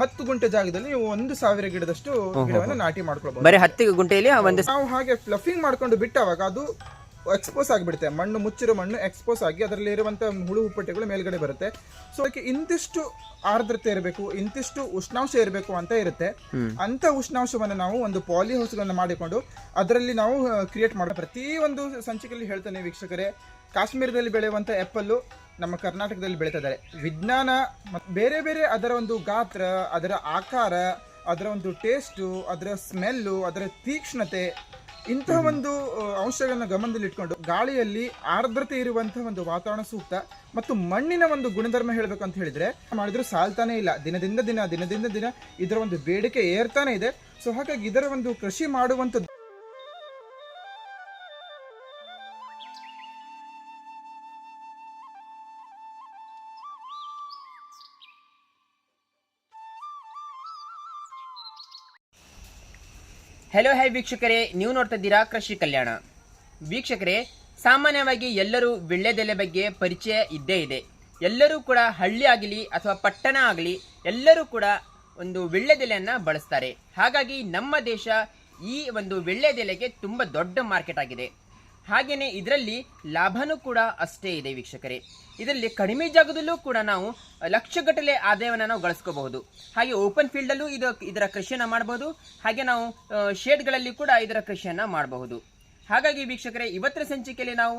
ಹತ್ತು ಗುಂಟೆ ಜಾಗದಲ್ಲಿ ನೀವು ಒಂದು ಸಾವಿರ ಗಿಡದಷ್ಟು ಗಿಡವನ್ನು ನಾಟಿ ಮಾಡ್ಕೊಳ್ಬಹುದು ಬರೀ ಹತ್ತು ಗುಂಟೆಯಲ್ಲಿ ಒಂದು ನಾವು ಹಾಗೆ ಫ್ಲಫಿಂಗ್ ಮಾಡ್ಕೊಂಡು ಬಿಟ್ಟವಾಗ ಅದು ಎಕ್ಸ್ಪೋಸ್ ಆಗಿಬಿಡುತ್ತೆ. ಮಣ್ಣು ಮುಚ್ಚಿರೋ ಮಣ್ಣು ಎಕ್ಸ್ಪೋಸ್ ಆಗಿ ಅದರಲ್ಲಿ ಇರುವಂತ ಹುಳು ಹುಪ್ಪಟ್ಟೆಗಳು ಮೇಲ್ಗಡೆ ಬರುತ್ತೆ. ಸೊ ಅದಕ್ಕೆ ಇಂತಿಷ್ಟು ಆರ್ದ್ರತೆ ಇರಬೇಕು ಇಂತಿಷ್ಟು ಉಷ್ಣಾಂಶ ಇರಬೇಕು ಅಂತ ಇರುತ್ತೆ. ಅಂತ ಉಷ್ಣಾಂಶವನ್ನು ನಾವು ಒಂದು ಪಾಲಿ ಹೌಸ್ಗಳನ್ನು ಮಾಡಿಕೊಂಡು ಅದರಲ್ಲಿ ನಾವು ಕ್ರಿಯೇಟ್ ಮಾಡೋ ಪ್ರತಿ ಒಂದು ಸಂಚಿಕೆಯಲ್ಲಿ ಹೇಳ್ತಾನೆ ವೀಕ್ಷಕರೇ. ಕಾಶ್ಮೀರದಲ್ಲಿ ಬೆಳೆಯುವಂಥ ಆ್ಯಪಲ್ಲು ನಮ್ಮ ಕರ್ನಾಟಕದಲ್ಲಿ ಬೆಳೀತಾ ಇದ್ದಾರೆ ವಿಜ್ಞಾನ ಮತ್ತು ಬೇರೆ ಬೇರೆ ಅದರ ಒಂದು ಗಾತ್ರ ಅದರ ಆಕಾರ ಅದರ ಒಂದು ಟೇಸ್ಟು ಅದರ ಸ್ಮೆಲ್ಲು ಅದರ ತೀಕ್ಷ್ಣತೆ ಇಂತಹ ಒಂದು ಅಂಶಗಳನ್ನು ಗಮನದಲ್ಲಿಟ್ಕೊಂಡು ಗಮನದಲ್ಲಿ ಇಟ್ಕೊಂಡು ಗಾಳಿಯಲ್ಲಿ ಆರ್ದ್ರತೆ ಇರುವಂತಹ ಒಂದು ವಾತಾವರಣ ಸೂಕ್ತ ಮತ್ತು ಮಣ್ಣಿನ ಒಂದು ಗುಣಧರ್ಮ ಹೇಳಬೇಕು ಅಂತ ಹೇಳಿದ್ರೆ ಮಾಡಿದ್ರು ಸಾಲ್ತಾನೆ ಇಲ್ಲ. ದಿನದಿಂದ ದಿನ ದಿನದಿಂದ ದಿನ ಇದರ ಒಂದು ಬೇಡಿಕೆ ಏರ್ತಾನೆ ಇದೆ. ಸೊ ಹಾಗಾಗಿ ಇದರ ಒಂದು ಕೃಷಿ ಮಾಡುವಂಥದ್ದು ಹೆಲೋ ಹೈ ವೀಕ್ಷಕರೇ. ನೀವು ನೋಡ್ತಾ ಇದ್ದೀರಾ ಕೃಷಿ ಕಲ್ಯಾಣ. ವೀಕ್ಷಕರೇ, ಸಾಮಾನ್ಯವಾಗಿ ಎಲ್ಲರೂ ವಿಳ್ಳೆದೆಲೆ ಬಗ್ಗೆ ಪರಿಚಯ ಇದ್ದೇ ಇದೆ. ಎಲ್ಲರೂ ಕೂಡ ಹಳ್ಳಿ ಆಗಲಿ ಅಥವಾ ಪಟ್ಟಣ ಆಗಲಿ ಎಲ್ಲರೂ ಕೂಡ ಒಂದು ವಿಳ್ಳೆದೆಲೆಯನ್ನು ಬಳಸ್ತಾರೆ. ಹಾಗಾಗಿ ನಮ್ಮ ದೇಶ ಈ ಒಂದು ವಿಳ್ಳೆದೆಲೆಗೆ ತುಂಬ ದೊಡ್ಡ ಮಾರ್ಕೆಟ್ ಆಗಿದೆ. ಹಾಗೆಯೇ ಇದರಲ್ಲಿ ಲಾಭನೂ ಕೂಡ ಅಷ್ಟೇ ಇದೆ ವೀಕ್ಷಕರೇ. ಇದರಲ್ಲಿ ಕಡಿಮೆ ಜಾಗದಲ್ಲೂ ಕೂಡ ನಾವು ಲಕ್ಷಗಟ್ಟಲೆ ಆದಾಯವನ್ನು ನಾವು ಗಳಿಸ್ಕೋಬಹುದು. ಹಾಗೆ ಓಪನ್ ಫೀಲ್ಡಲ್ಲೂ ಇದು ಇದರ ಕೃಷಿಯನ್ನು ಮಾಡಬಹುದು ಹಾಗೆ ನಾವು ಶೇಡ್ಗಳಲ್ಲಿ ಕೂಡ ಇದರ ಕೃಷಿಯನ್ನು ಮಾಡಬಹುದು. ಹಾಗಾಗಿ ವೀಕ್ಷಕರೇ ಇವತ್ತರ ಸಂಚಿಕೆಯಲ್ಲಿ ನಾವು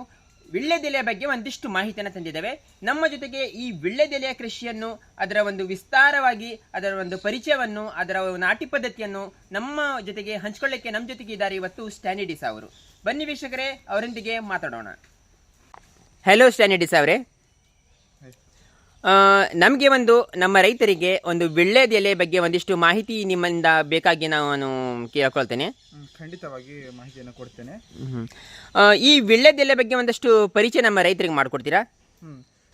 ವಿಳ್ಳೆದೆಲೆಯ ಬಗ್ಗೆ ಒಂದಿಷ್ಟು ಮಾಹಿತಿಯನ್ನು ತಂದಿದ್ದೇವೆ. ನಮ್ಮ ಜೊತೆಗೆ ಈ ವಿಳ್ಳೆದೆಲೆಯ ಕೃಷಿಯನ್ನು, ಅದರ ಒಂದು ವಿಸ್ತಾರವಾಗಿ, ಅದರ ಒಂದು ಪರಿಚಯವನ್ನು, ಅದರ ನಾಟಿ ಪದ್ಧತಿಯನ್ನು ನಮ್ಮ ಜೊತೆಗೆ ಹಂಚ್ಕೊಳ್ಳಿಕ್ಕೆ ನಮ್ಮ ಜೊತೆಗೆ ಇದ್ದಾರೆ ಇವತ್ತು ಸ್ಟ್ಯಾನಿಡಿಸ್ ಅವರು. ಬನ್ನಿ ವೀಕ್ಷಕರೇ ಅವರೊಂದಿಗೆ ಮಾತಾಡೋಣ. ಹಲೋ ಸ್ಟ್ಯಾನಿಡಿಸ್ ಅವರೇ. ನಮಗೆ ಒಂದು ನಮ್ಮ ರೈತರಿಗೆ ಒಂದು ವಿಳ್ಳೆದೆಲೆ ಬಗ್ಗೆ ಒಂದಿಷ್ಟು ಮಾಹಿತಿ ನಿಮ್ಮಿಂದ ಬೇಕಾಗಿ ನಾನು ಕೇಳ್ಕೊಳ್ತೇನೆ. ಖಂಡಿತವಾಗಿ ಮಾಹಿತಿಯನ್ನು ಕೊಡ್ತೇನೆ. ಈ ವಿಳ್ಳೆದೆಲೆ ಬಗ್ಗೆ ಒಂದಷ್ಟು ಪರಿಚಯ ನಮ್ಮ ರೈತರಿಗೆ ಮಾಡಿಕೊಡ್ತೀರಾ?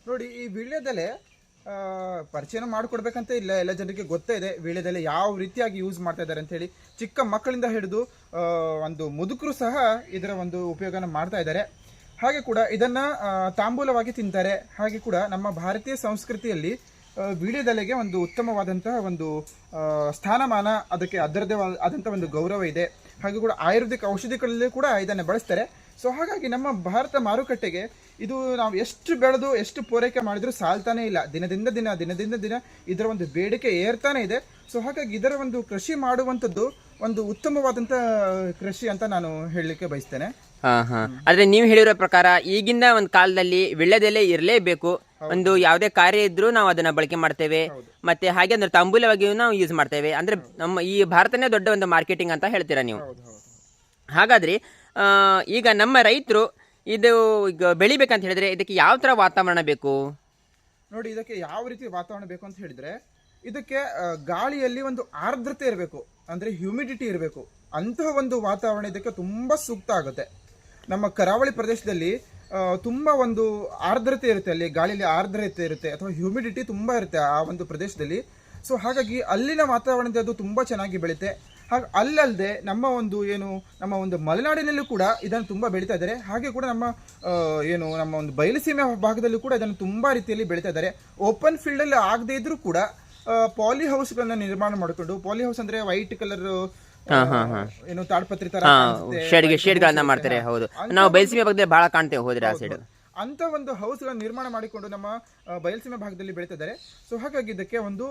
ನೋಡಿ ಈ ವೀಳ್ಯದೆಲೆ ಆ, ಪರಿಚಯನ ಮಾಡಿಕೊಡ್ಬೇಕಂತ ಇಲ್ಲ. ಎಲ್ಲ ಜನರಿಗೆ ಗೊತ್ತೇ ಇದೆ. ವೀಳ್ಯದಲ್ಲಿ ಯಾವ ರೀತಿಯಾಗಿ ಯೂಸ್ ಮಾಡ್ತಾ ಇದ್ದಾರೆ ಅಂತ ಹೇಳಿ ಚಿಕ್ಕ ಮಕ್ಕಳಿಂದ ಹಿಡಿದು ಒಂದು ಮುದುಕರು ಸಹ ಇದರ ಒಂದು ಉಪಯೋಗನ ಮಾಡ್ತಾ ಇದ್ದಾರೆ. ಹಾಗೆ ಕೂಡ ಇದನ್ನ ತಾಂಬೂಲವಾಗಿ ತಿಂತಾರೆ. ಹಾಗೆ ಕೂಡ ನಮ್ಮ ಭಾರತೀಯ ಸಂಸ್ಕೃತಿಯಲ್ಲಿ ವೀಳ್ಯದಲೆಗೆ ಒಂದು ಉತ್ತಮವಾದಂತಹ ಒಂದು ಸ್ಥಾನಮಾನ, ಅದಕ್ಕೆ ಅದರದೇ ಆದಂಥ ಒಂದು ಗೌರವ ಇದೆ. ಹಾಗೆ ಕೂಡ ಆಯುರ್ವೇದಿಕ್ ಔಷಧಿಗಳಲ್ಲಿ ಕೂಡ ಇದನ್ನು ಬಳಸ್ತಾರೆ. ಸೊ ಹಾಗಾಗಿ ನಮ್ಮ ಭಾರತ ಮಾರುಕಟ್ಟೆಗೆ ಇದು ನಾವು ಎಷ್ಟು ಬೆಳೆದು ಎಷ್ಟು ಪೂರೈಕೆ ಮಾಡಿದರೂ ಸಾಲ್ತಾನೇ ಇಲ್ಲ. ದಿನದಿಂದ ದಿನ ದಿನದಿಂದ ದಿನ ಇದರ ಒಂದು ಬೇಡಿಕೆ ಏರ್ತಾನೆ ಇದೆ. ಸೊ ಹಾಗಾಗಿ ಇದರ ಒಂದು ಕೃಷಿ ಮಾಡುವಂಥದ್ದು ಒಂದು ಉತ್ತಮವಾದಂತ ಕೃಷಿ ಅಂತ ನಾನು ಹೇಳಲಿಕ್ಕೆ ಬಯಸ್ತೇನೆ. ಹಾ ಹಾ. ಆದ್ರೆ ನೀವು ಹೇಳಿರೋ ಪ್ರಕಾರ ಈಗಿನ ಒಂದು ಕಾಲದಲ್ಲಿ ವಿಳ್ಳೆದೆಲೆ ಇರಲೇಬೇಕು. ಒಂದು ಯಾವುದೇ ಕಾರ್ಯ ಇದ್ರೂ ನಾವು ಅದನ್ನ ಬಳಕೆ ಮಾಡ್ತೇವೆ. ಮತ್ತೆ ಹಾಗೆ ಅಂದ್ರೆ ತಾಂಬೂಲವಾಗಿಯೂ ನಾವು ಯೂಸ್ ಮಾಡ್ತೇವೆ. ಅಂದ್ರೆ ನಮ್ಮ ಈ ಭಾರತನೇ ದೊಡ್ಡ ಒಂದು ಮಾರ್ಕೆಟಿಂಗ್ ಅಂತ ಹೇಳ್ತೀರಾ ನೀವು? ಹಾಗಾದ್ರೆ ಈಗ ನಮ್ಮ ರೈತರು ಇದು ಈಗ ಬೆಳಿಬೇಕಂತ ಹೇಳಿದ್ರೆ ಇದಕ್ಕೆ ಯಾವ ತರ ವಾತಾವರಣ ಬೇಕು? ನೋಡಿ ಇದಕ್ಕೆ ಯಾವ ರೀತಿ ವಾತಾವರಣ ಬೇಕು ಅಂತ ಹೇಳಿದ್ರೆ ಇದಕ್ಕೆ ಗಾಳಿಯಲ್ಲಿ ಒಂದು ಆರ್ದ್ರತೆ ಇರಬೇಕು. ಅಂದ್ರೆ ಹ್ಯೂಮಿಡಿಟಿ ಇರಬೇಕು. ಅಂತಹ ಒಂದು ವಾತಾವರಣ ಇದಕ್ಕೆ ತುಂಬಾ ಸೂಕ್ತ ಆಗುತ್ತೆ. ನಮ್ಮ ಕರಾವಳಿ ಪ್ರದೇಶದಲ್ಲಿ ತುಂಬ ಒಂದು ಆರ್ದ್ರತೆ ಇರುತ್ತೆ ಅಲ್ಲಿ. ಗಾಳಿಯಲ್ಲಿ ಆರ್ದ್ರತೆ ಇರುತ್ತೆ ಅಥವಾ ಹ್ಯೂಮಿಡಿಟಿ ತುಂಬಾ ಇರುತ್ತೆ ಆ ಒಂದು ಪ್ರದೇಶದಲ್ಲಿ. ಸೊ ಹಾಗಾಗಿ ಅಲ್ಲಿನ ವಾತಾವರಣದ ಅದು ತುಂಬಾ ಚೆನ್ನಾಗಿ ಬೆಳೀತೆ. ಹಾಗೆ ಅಲ್ಲಲ್ಲದೆ ನಮ್ಮ ಒಂದು ಏನು, ನಮ್ಮ ಒಂದು ಮಲೆನಾಡಿನಲ್ಲೂ ಕೂಡ ಇದನ್ನು ತುಂಬಾ ಬೆಳೀತಾ ಇದ್ದಾರೆ. ಹಾಗೆ ಕೂಡ ನಮ್ಮ ಏನು, ನಮ್ಮ ಒಂದು ಬಯಲುಸೀಮೆ ಭಾಗದಲ್ಲೂ ಕೂಡ ಇದನ್ನು ತುಂಬಾ ರೀತಿಯಲ್ಲಿ ಬೆಳೀತಾ ಇದ್ದಾರೆ. ಓಪನ್ ಫೀಲ್ಡ್ ಅಲ್ಲಿ ಆಗದೇ ಇದ್ದರೂ ಕೂಡ ಪಾಲಿ ಹೌಸ್ಗಳನ್ನ ನಿರ್ಮಾಣ ಮಾಡಿಕೊಂಡು ಪಾಲಿ ಹೌಸ್ ಅಂದ್ರೆ ವೈಟ್ ಕಲರ್ ಏನು ತಾಡ್ಪತ್ರಿ ತರ ಶೇಡ್ ಶೇಡ್ಗಳನ್ನ ಮಾಡ್ತಾರೆ ಹೌದು. ನಾವು ಒಂದು- ಬಗ್ಗೆ ಬಹಳ ಕಾಣ್ತೇವೆ ಹೋದ್ರೆ ಆ ಸೈಡ್ ಅಂತ ಒಂದು ಹೌಸ್ಗಳನ್ನು ನಿರ್ಮಾಣ ಮಾಡಿಕೊಂಡು ನಮ್ಮ ಬಯಲಸೀಮೆ ಭಾಗದಲ್ಲಿ ಬೆಳೀತಿದ್ದಾರೆ. ಸೊ ಹಾಗಾಗಿ ಇದಕ್ಕೆ ಒಂದು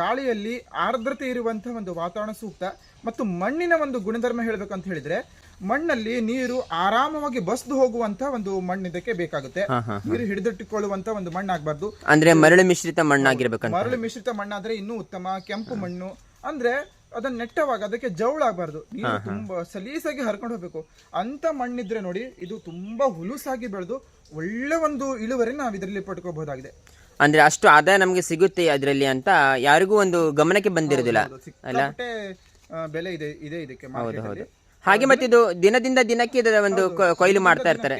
ಗಾಳಿಯಲ್ಲಿ ಆರ್ದ್ರತೆ ಇರುವಂತಹ ಒಂದು ವಾತಾವರಣ ಸೂಕ್ತ ಮತ್ತು ಮಣ್ಣಿನ ಒಂದು ಗುಣಧರ್ಮ ಹೇಳಬೇಕಂತ ಅಂತ ಹೇಳಿದ್ರೆ ಮಣ್ಣಲ್ಲಿ ನೀರು ಆರಾಮವಾಗಿ ಬಸ್ದು ಹೋಗುವಂತ ಒಂದು ಮಣ್ಣು ಇದಕ್ಕೆ ಬೇಕಾಗುತ್ತೆ. ನೀರು ಹಿಡಿದಿಟ್ಟುಕೊಳ್ಳುವಂತ ಒಂದು ಮಣ್ಣು ಆಗ್ಬಾರ್ದು ಅಂದ್ರೆ ಮರಳು ಮಿಶ್ರಿತ ಮಣ್ಣಾಗಿರ್ಬೇಕು ಮರಳು ಮಿಶ್ರಿತ ಮಣ್ಣಾದ್ರೆ ಇನ್ನೂ ಉತ್ತಮ. ಕೆಂಪು ಮಣ್ಣು. ಅಂದ್ರೆ ಅದನ್ನ ನೆಟ್ಟವಾಗ ಅದಕ್ಕೆ ಜವಳಾಗಬಾರ್ದು ನೀರು ತುಂಬಾ ಸಲೀಸಾಗಿ ಹರ್ಕೊಂಡು ಹೋಗ್ಬೇಕು. ಅಂತ ಮಣ್ಣಿದ್ರೆ ನೋಡಿ ಇದು ತುಂಬಾ ಹುಲುಸಾಗಿ ಬೆಳೆದು ಒಳ್ಳೆ ಒಂದು ಇಳುವರಿ ನಾವು ಇದರಲ್ಲಿ ಪಡ್ಕೋಬಹುದಾಗಿದೆ. ಅಂದ್ರೆ ಅಷ್ಟು ಆದಾಯ ನಮಗೆ ಸಿಗುತ್ತೆ ಅದರಲ್ಲಿ ಅಂತ ಯಾರಿಗೂ ಒಂದು ಗಮನಕ್ಕೆ ಬಂದಿರೋದಿಲ್ಲ ಅಲ್ಲ? ಬೆಲೆ ಇದೆ ಇದೆ ಇದಕ್ಕೆ. ಹಾಗೆ ಮತ್ತೆ ಇದು ದಿನದಿಂದ ದಿನಕ್ಕೆ ಇದರ ಒಂದು ಕೊಯ್ಲು ಮಾಡ್ತಾ ಇರ್ತಾರೆ.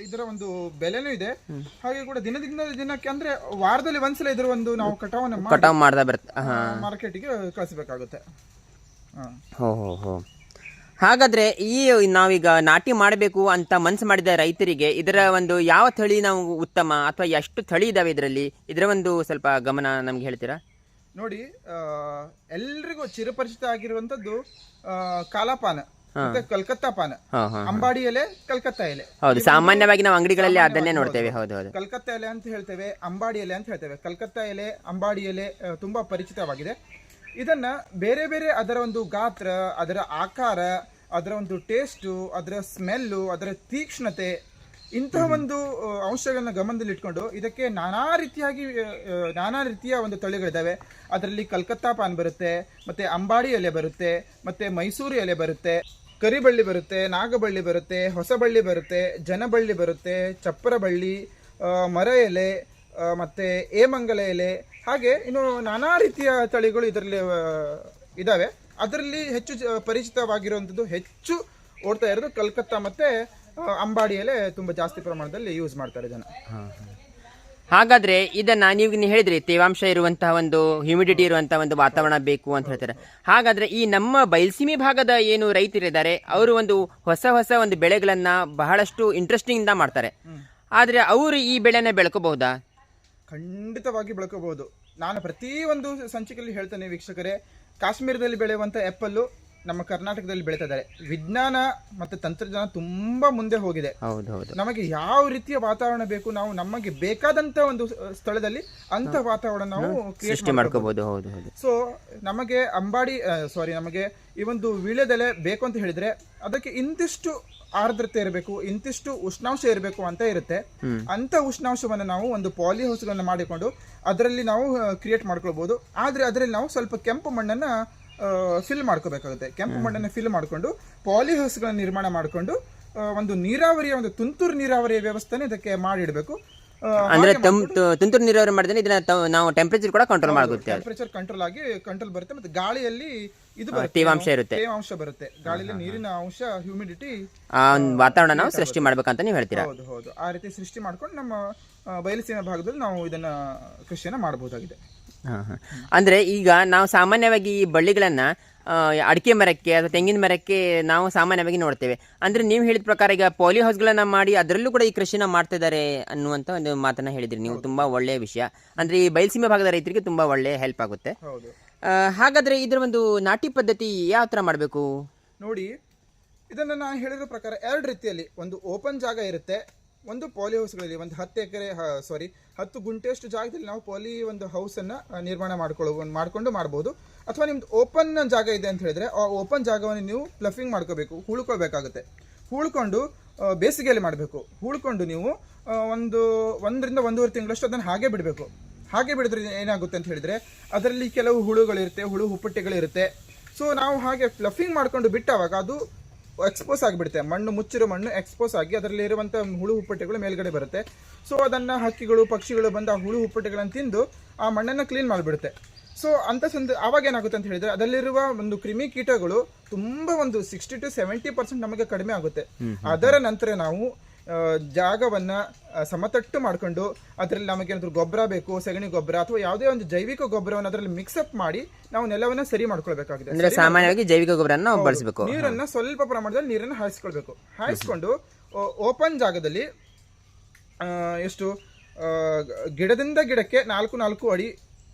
ಇದರ ಒಂದು ಬೆಲೆನೂ ಇದೆ. ಹಾಗೆ ಕೂಡ ದಿನದಿಂದ ದಿನಕ್ಕೆ ಅಂದ್ರೆ ವಾರದಲ್ಲಿ ಒಂದ್ಸಲ ಇದ್ರ ಒಂದು ನಾವು ಕಟಾವನ್ನ ಮಾಡಿ ಕಟಾವ್ ಮಾಡ್ತಾ ಬರುತ್ತೆ. ಹಾ. ಮಾರ್ಕೆಟ್ಗೆ ಕಳಿಸಬೇಕಾಗುತ್ತೆ. ಹಾ. ಹೋ ಹೋ ಹೋ. ಹಾಗಾದ್ರೆ ಈ ನಾವೀಗ ನಾಟಿ ಮಾಡಬೇಕು ಅಂತ ಮನ್ಸು ಮಾಡಿದ ರೈತರಿಗೆ ಇದರ ಒಂದು ಯಾವ ತಳಿ ನಾವು ಉತ್ತಮ ಅಥವಾ ಎಷ್ಟು ತಳಿ ಇದಾವೆ ಇದರಲ್ಲಿ? ಇದರ ಒಂದು ಸ್ವಲ್ಪ ಗಮನ ನಮ್ಗೆ ಹೇಳ್ತೀರಾ? ನೋಡಿ ಆ, ಎಲ್ರಿಗೂ ಚಿರಪರಿಚಿತ ಆಗಿರುವಂತದ್ದು ಆ, ಕಾಲಾಪಾನ. ಮತ್ತೆ ಕಲ್ಕತ್ತಾ ಪಾನ. ಅಂಬಾಡಿ ಎಲೆ ಕಲ್ಕತ್ತಾ ಎಲೆ. ಹೌದು ಸಾಮಾನ್ಯವಾಗಿ ನಾವು ಅಂಗಡಿಗಳಲ್ಲಿ ಅದನ್ನೇ ನೋಡ್ತೇವೆ. ಹೌದು ಹೌದು. ಕಲ್ಕತ್ತಾ ಎಲೆ ಅಂತ ಹೇಳ್ತೇವೆ ಅಂಬಾಡಿ ಎಲೆ ಅಂತ ಹೇಳ್ತೇವೆ. ಕಲ್ಕತ್ತಾ ಎಲೆ ಅಂಬಾಡಿ ಎಲೆ ತುಂಬಾ ಪರಿಚಿತವಾಗಿದೆ. ಇದನ್ನ ಬೇರೆ ಬೇರೆ ಅದರ ಒಂದು ಗಾತ್ರ ಅದರ ಆಕಾರ ಅದರ ಒಂದು ಟೇಸ್ಟು ಅದರ ಸ್ಮೆಲ್ಲು ಅದರ ತೀಕ್ಷ್ಣತೆ ಇಂತಹ ಒಂದು ಅಂಶಗಳನ್ನ ಗಮನದಲ್ಲಿ ಇಟ್ಕೊಂಡು ಇದಕ್ಕೆ ನಾನಾ ರೀತಿಯಾಗಿ ನಾನಾ ರೀತಿಯ ಒಂದು ತಳಿಗಳಿದ್ದಾವೆ ಅದರಲ್ಲಿ ಕಲ್ಕತ್ತಾ ಪಾನ್ ಬರುತ್ತೆ ಮತ್ತೆ ಅಂಬಾಡಿ ಎಲೆ ಬರುತ್ತೆ ಮತ್ತೆ ಮೈಸೂರು ಎಲೆ ಬರುತ್ತೆ. ಕರಿಬಳ್ಳಿ ಬರುತ್ತೆ, ನಾಗಬಳ್ಳಿ ಬರುತ್ತೆ, ಹೊಸಬಳ್ಳಿ ಬರುತ್ತೆ, ಜನಬಳ್ಳಿ ಬರುತ್ತೆ, ಚಪ್ಪರಬಳ್ಳಿ ಮರ ಎಲೆ ಮತ್ತು ಏಮಂಗಲ ಎಲೆ, ಹಾಗೆ ಇನ್ನು ನಾನಾ ರೀತಿಯ ತಳಿಗಳು ಇದರಲ್ಲಿ ಇದ್ದಾವೆ ಅದರಲ್ಲಿ ಹೆಚ್ಚು ಪರಿಚಿತವಾಗಿರುವಂಥದ್ದು ಹೆಚ್ಚು ಓಡ್ತಾ ಇರೋದು ಕಲ್ಕತ್ತಾ ಮತ್ತು ಅಂಬಾಡಿ ಎಲೆ ತುಂಬ ಜಾಸ್ತಿ ಪ್ರಮಾಣದಲ್ಲಿ ಯೂಸ್ ಮಾಡ್ತಾರೆ ಜನ. ಹಾಗಾದ್ರೆ ಇದನ್ನ ನೀವು ನೀವು ಹೇಳಿದ್ರಿ, ತೇವಾಂಶ ಇರುವಂತಹ ಒಂದು ಹ್ಯೂಮಿಡಿಟಿ ಇರುವಂತಹ ಒಂದು ವಾತಾವರಣ ಬೇಕು ಅಂತ ಹೇಳ್ತಾರೆ. ಹಾಗಾದ್ರೆ ಈ ನಮ್ಮ ಬಯಲ್ಸೀಮೆ ಭಾಗದ ಏನು ರೈತರಿದ್ದಾರೆ, ಅವರು ಒಂದು ಹೊಸ ಹೊಸ ಒಂದು ಬೆಳೆಗಳನ್ನ ಬಹಳಷ್ಟು ಇಂಟ್ರೆಸ್ಟಿಂಗ್ ಇಂದ ಮಾಡ್ತಾರೆ. ಆದ್ರೆ ಅವರು ಈ ಬೆಳೆನ ಬೆಳ್ಕೋಬಹುದಾ? ಖಂಡಿತವಾಗಿ ಬೆಳ್ಕೋಬಹುದು. ನಾನು ಪ್ರತಿ ಒಂದು ಸಂಚಿಕೆಯಲ್ಲಿ ಹೇಳ್ತೇನೆ ವೀಕ್ಷಕರೇ, ಕಾಶ್ಮೀರದಲ್ಲಿ ಬೆಳೆಯುವಂಥ ಆ್ಯಪಲ್ಲು ನಮ್ಮ ಕರ್ನಾಟಕದಲ್ಲಿ ಬೆಳೀತಾ ಇದ್ದಾರೆ ವಿಜ್ಞಾನ ಮತ್ತು ತಂತ್ರಜ್ಞಾನ ತುಂಬಾ ಮುಂದೆ ಹೋಗಿದೆ. ನಮಗೆ ಯಾವ ರೀತಿಯ ವಾತಾವರಣ ಬೇಕು ನಾವು ನಮಗೆ ಬೇಕಾದಂತ ಒಂದು ಸ್ಥಳದಲ್ಲಿ ಅಂತ ವಾತಾವರಣ ನಾವು ಕ್ರಿಯೇಟ್ ಮಾಡ್ಕೋಬಹುದು ಹೌದು ಹೌದು. ಸೊ ನಮಗೆ ಅಂಬಾಡಿ ಸಾರಿ ನಮಗೆ ಈ ಒಂದು ವೀಳ್ಯದೆಲೆ ಬೇಕು ಅಂತ ಹೇಳಿದ್ರೆ ಅದಕ್ಕೆ ಇಂತಿಷ್ಟು ಆರ್ದ್ರತೆ ಇರಬೇಕು ಇಂತಿಷ್ಟು ಉಷ್ಣಾಂಶ ಇರಬೇಕು ಅಂತ ಇರುತ್ತೆ. ಅಂತ ಉಷ್ಣಾಂಶವನ್ನು ನಾವು ಒಂದು ಪಾಲಿ ಹೌಸ್ಗಳನ್ನು ಮಾಡಿಕೊಂಡು ಅದರಲ್ಲಿ ನಾವು ಕ್ರಿಯೇಟ್ ಮಾಡ್ಕೊಳ್ಬಹುದು ಆದ್ರೆ ಅದರಲ್ಲಿ ನಾವು ಸ್ವಲ್ಪ ಕೆಂಪು ಮಣ್ಣನ್ನ ಫಿಲ್ ಮಾಡ್ಕೋಬೇಕಾಗುತ್ತೆ. ಕೆಂಪು ಮಣ್ಣನ್ನು ಫಿಲ್ ಮಾಡಿಕೊಂಡು ಪಾಲಿ ಹೌಸ್ಗಳನ್ನು ನಿರ್ಮಾಣ ಮಾಡಿಕೊಂಡು ಒಂದು ನೀರಾವರಿಯ ಒಂದು ತುಂತುರು ನೀರಾವರಿಯ ವ್ಯವಸ್ಥೆನ ಇದಕ್ಕೆ ಮಾಡಿಡಬೇಕು. ಅಂದ್ರೆ ತುಂತುರು ನೀರಾವರಿ ಮಾಡಿದ್ರೆ ಇದನ್ನ ನಾವು ಟೆಂಪರೇಚರ್ ಕೂಡ ಕಂಟ್ರೋಲ್ ಮಾಡುತ್ತೆ ಟೆಂಪರೇಚರ್ ಕಂಟ್ರೋಲ್ ಆಗಿ ಕಂಟ್ರೋಲ್ ಬರುತ್ತೆ ಮತ್ತೆ ಗಾಳಿಯಲ್ಲಿ ಇದು ಬರುತ್ತೆ. ತೇವಾಂಶ ಇರುತ್ತೆ. ತೇವಾಂಶ ಬರುತ್ತೆ. ಗಾಳಿಯಲ್ಲಿ ನೀರಿನ ಅಂಶ ಹ್ಯೂಮಿಡಿಟಿ ಆ ಒಂದು ವಾತಾವರಣ ನಾವು ಸೃಷ್ಟಿ ಮಾಡ್ಬೇಕಂತ ನೀವು ಹೇಳ್ತೀರಾ? ಹೌದು ಹೌದು. ಆ ರೀತಿ ಸೃಷ್ಟಿ ಮಾಡ್ಕೊಂಡು ನಮ್ಮ ಬಯಲುಸೀಮೆ ಭಾಗದಲ್ಲಿ ನಾವು ಇದನ್ನ ಕೃಷಿಯನ್ನ ಮಾಡಬಹುದಾಗಿದೆ. ಅಂದ್ರೆ ಈಗ ನಾವು ಸಾಮಾನ್ಯವಾಗಿ ಈ ಬಳ್ಳಿಗಳನ್ನ ಅಡಿಕೆ ಮರಕ್ಕೆ ಅಥವಾ ತೆಂಗಿನ ಮರಕ್ಕೆ ನಾವು ಸಾಮಾನ್ಯವಾಗಿ ನೋಡ್ತೇವೆ. ಅಂದ್ರೆ ನೀವು ಹೇಳಿದ ಪ್ರಕಾರ ಈಗ ಪಾಲಿ ಹೌಸ್ಗಳನ್ನ ಮಾಡಿ ಅದರಲ್ಲೂ ಕೂಡ ಈ ಕೃಷಿನ ಮಾಡ್ತಾ ಇದಾರೆ ಅನ್ನುವಂತ ಒಂದು ಮಾತನ್ನ ಹೇಳಿದ್ರಿ ನೀವು. ತುಂಬಾ ಒಳ್ಳೆಯ ವಿಷಯ. ಅಂದ್ರೆ ಈ ಬಯಲುಸೀಮೆ ಭಾಗದ ರೈತರಿಗೆ ತುಂಬಾ ಒಳ್ಳೆ ಹೆಲ್ಪ್ ಆಗುತ್ತೆ. ಹಾಗಾದ್ರೆ ಇದರ ಒಂದು ನಾಟಿ ಪದ್ಧತಿ ಯಾವ ತರ ಮಾಡಬೇಕು? ನೋಡಿ ಇದನ್ನ ನಾನು ಹೇಳಿರೋ ಪ್ರಕಾರ ಎರಡು ರೀತಿಯಲ್ಲಿ. ಒಂದು ಓಪನ್ ಜಾಗ ಇರುತ್ತೆ ಒಂದು ಪಾಲಿ ಹೌಸ್ಗಳಲ್ಲಿ ಒಂದು ಹತ್ತು ಎಕರೆ ಸಾರಿ ಹತ್ತು ಗುಂಟೆಯಷ್ಟು ಜಾಗದಲ್ಲಿ ನಾವು ಪಾಲಿ ಒಂದು ಹೌಸನ್ನು ನಿರ್ಮಾಣ ಮಾಡ್ಕೊಳ್ಳೋ, ಮಾಡ್ಕೊಂಡು ಮಾಡ್ಬೋದು. ಅಥವಾ ನಿಮ್ದು ಓಪನ್ ಜಾಗ ಇದೆ ಅಂತ ಹೇಳಿದ್ರೆ, ಆ ಓಪನ್ ಜಾಗವನ್ನು ನೀವು ಪ್ಲಫಿಂಗ್ ಮಾಡ್ಕೋಬೇಕು, ಹೂಳ್ಕೊಳ್ಬೇಕಾಗುತ್ತೆ. ಹೂಳ್ಕೊಂಡು ಬೇಸಿಗೆಯಲ್ಲಿ ಮಾಡಬೇಕು. ಹೂಳ್ಕೊಂಡು ನೀವು ಒಂದು ಒಂದರಿಂದ ಒಂದೂವರೆ ತಿಂಗಳಷ್ಟು ಅದನ್ನು ಹಾಗೆ ಬಿಡಬೇಕು. ಹಾಗೆ ಬಿಡಿದ್ರೆ ಏನಾಗುತ್ತೆ ಅಂತ ಹೇಳಿದ್ರೆ, ಅದರಲ್ಲಿ ಕೆಲವು ಹುಳುಗಳಿರುತ್ತೆ, ಹುಳು ಹುಪ್ಪಟ್ಟೆಗಳಿರುತ್ತೆ ಸೊ ನಾವು ಹಾಗೆ ಪ್ಲಫಿಂಗ್ ಮಾಡ್ಕೊಂಡು ಬಿಟ್ಟಾವಾಗ ಅದು ಎಕ್ಸ್ಪೋಸ್ ಆಗಿಬಿಡುತ್ತೆ. ಮಣ್ಣು ಮುಚ್ಚಿರೋ ಮಣ್ಣು ಎಕ್ಸ್ಪೋಸ್ ಆಗಿ ಅದರಲ್ಲಿ ಇರುವಂಥ ಹುಳು ಹುಪ್ಪಟೆಗಳು ಮೇಲ್ಗಡೆ ಬರುತ್ತೆ. ಸೊ ಅದನ್ನು ಹಕ್ಕಿಗಳು ಪಕ್ಷಿಗಳು ಬಂದು ಆ ಹುಳು ಹುಪ್ಪಟೆಗಳನ್ನು ತಿಂದು ಆ ಮಣ್ಣನ್ನು ಕ್ಲೀನ್ ಮಾಡಿಬಿಡುತ್ತೆ. ಸೊ ಅಂತ ಸಂದ ಆವಾಗ ಏನಾಗುತ್ತೆ ಅಂತ ಹೇಳಿದ್ರೆ ಅದರಲ್ಲಿರುವ ಒಂದು ಕ್ರಿಮಿ ಕೀಟಗಳು ತುಂಬ ಒಂದು ಸಿಕ್ಸ್ಟಿ ಟು ಸೆವೆಂಟಿ ಪರ್ಸೆಂಟ್ ನಮಗೆ ಕಡಿಮೆ ಆಗುತ್ತೆ. ಅದರ ನಂತರ ನಾವು ಜಾಗವನ್ನ ಸಮತಟ್ಟು ಮಾಡ್ಕೊಂಡು ಅದರಲ್ಲಿ ನಮಗೆ ಏನಾದ್ರು ಗೊಬ್ಬರ ಬೇಕು ಸಗಣಿ ಗೊಬ್ಬರ ಅಥವಾ ಯಾವುದೇ ಒಂದು ಜೈವಿಕ ಗೊಬ್ಬರವನ್ನು ಅದರಲ್ಲಿ ಮಿಕ್ಸಪ್ ಮಾಡಿ ನಾವು ನೆಲವನ್ನು ಸರಿ ಮಾಡ್ಕೊಳ್ಬೇಕಾಗಿದೆ. ಅಂದ್ರೆ ಸಾಮಾನ್ಯವಾಗಿ ಜೈವಿಕ ಗೊಬ್ಬರನ ಬಳಸಬೇಕು. ನೀರನ್ನು ಸ್ವಲ್ಪ ಪ್ರಮಾಣದಲ್ಲಿ ನೀರನ್ನು ಹಾಯಿಸ್ಕೊಳ್ಬೇಕು. ಹಾಯಿಸ್ಕೊಂಡು ಓಪನ್ ಜಾಗದಲ್ಲಿ ಎಷ್ಟು ಗಿಡದಿಂದ ಗಿಡಕ್ಕೆ ನಾಲ್ಕು ನಾಲ್ಕು ಅಡಿ